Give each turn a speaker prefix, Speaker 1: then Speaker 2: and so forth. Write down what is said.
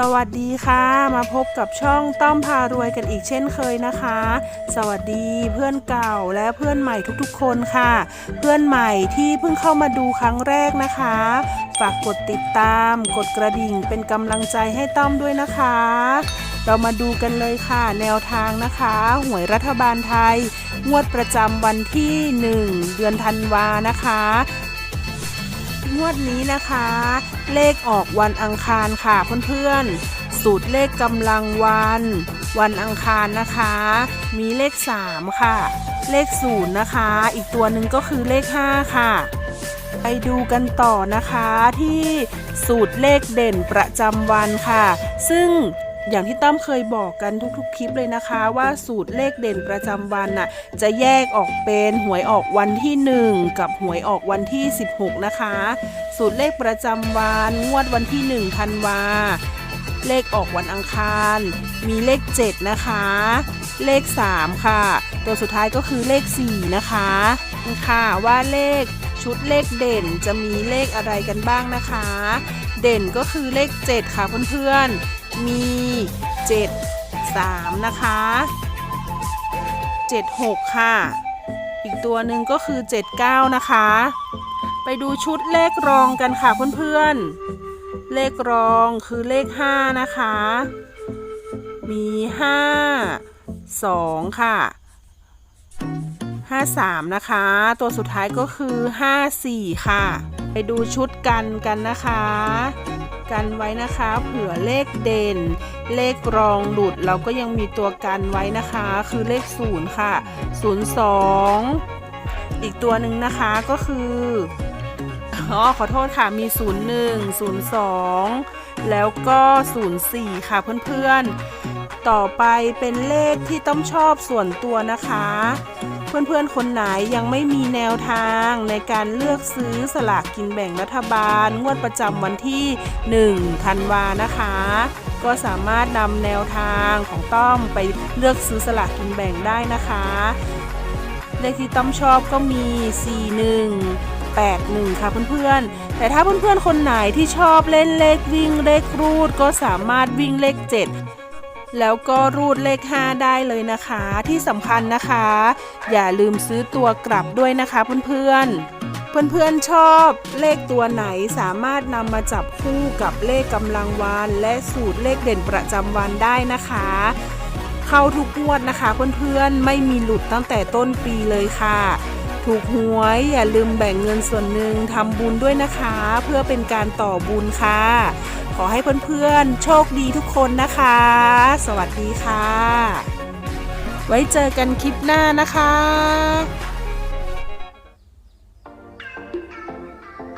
Speaker 1: สวัสดีค่ะ มาพบกับช่องต้อมพารวยกันอีกเช่นเคยนะคะ สวัสดีเพื่อนเก่าและเพื่อนใหม่ทุกๆ คนค่ะ เพื่อนใหม่ที่เพิ่งเข้ามาดูครั้งแรกนะคะ ฝากกดติดตาม กดกระดิ่งเป็นกำลังใจให้ต้อมด้วยนะคะ เรามาดูกันเลยค่ะ แนวทางนะคะ หวยรัฐบาลไทย งวดประจำวันที่ 1 เดือนธันวานะคะ งวดนี้นะคะ เลขออกวันอังคารค่ะเพื่อนๆ สูตรเลขกำลังวัน วันอังคารนะคะ มีเลข 3 ค่ะ เลข0นะคะ อีกตัวหนึ่งก็คือเลข 5 ค่ะ ไปดูกันต่อนะคะที่สูตรเลขเด่นประจำวันค่ะ ซึ่ง อย่างที่ต้อมเคยบอกกันทุกๆ คลิปเลยนะคะ ว่าสูตรเลขเด่นประจำวันน่ะจะแยกออกเป็นหวยออกวันที่ 1 กับหวยออกวันที่ 16 นะคะ สูตรเลขประจำวันงวดวันที่1ธันวาเลขออกวันอังคาร มีเลข 7 นะคะ เลข 3 ค่ะ ตัวสุดท้ายก็คือเลข 4 นะคะค่ะว่าเลขชุดเลขเด่นจะมีเลขอะไรกันบ้างนะคะ เด่นก็คือเลข 7 ค่ะเพื่อนๆ มี 7 3 นะคะ 7 6 ค่ะ อีกตัวหนึ่งก็คือ 79 นะคะ ไปดูชุดเลขรองกันค่ะเพื่อนๆ เลขรองคือเลข 5 นะคะ มี 5 2 ค่ะ 53 นะคะ ตัวสุดท้ายก็คือ 54 ค่ะ ไปดูชุดกันกันนะคะ กันไว้นะคะเผื่อเลขเด่น เลขรองหลุดเราก็ยังมีตัวกันไว้นะคะ คือเลข0ค่ะ02อีกตัวหนึ่งนะคะก็คืออ๋อขอโทษค่ะมี 01 02 แล้วก็ 04 ค่ะเพื่อนๆ ต่อไปเป็นเลขที่ต้องชอบส่วนตัวนะคะ เพื่อนๆ คนไหนยังไม่มีแนวทางในการเลือกซื้อสลากกินแบ่งรัฐบาล งวดประจำวันที่ 1 ธันวานะคะ ก็สามารถนำแนวทางของต้อมไปเลือกซื้อสลากกินแบ่งได้นะคะ เลขที่ต้อมชอบก็มี 41 81ค่ะเพื่อนๆ แต่ถ้าเพื่อนๆ คนไหนที่ชอบเล่นเลขวิ่งเลขรูดก็สามารถวิ่งเลข 7 แล้วก็รูดเลข 5 ได้เลยนะคะ ที่สำคัญนะคะ อย่าลืมซื้อตัวกลับด้วยนะคะเพื่อนๆ เพื่อนๆชอบเลขตัวไหนสามารถนำมาจับคู่กับเลขกำลังวัน และสูตรเลขเด่นประจำวันได้นะคะ เข้าทุกงวดนะคะเพื่อนๆไม่มีหลุดตั้งแต่ต้นปีเลยค่ะ ถูกหวย อย่าลืมแบ่งเงินส่วนหนึ่งทำบุญด้วยนะคะ เพื่อเป็นการต่อบุญค่ะ ขอให้เพื่อนๆ โชคดีทุกคนนะคะ สวัสดีค่ะ ไว้เจอกันคลิปหน้านะคะ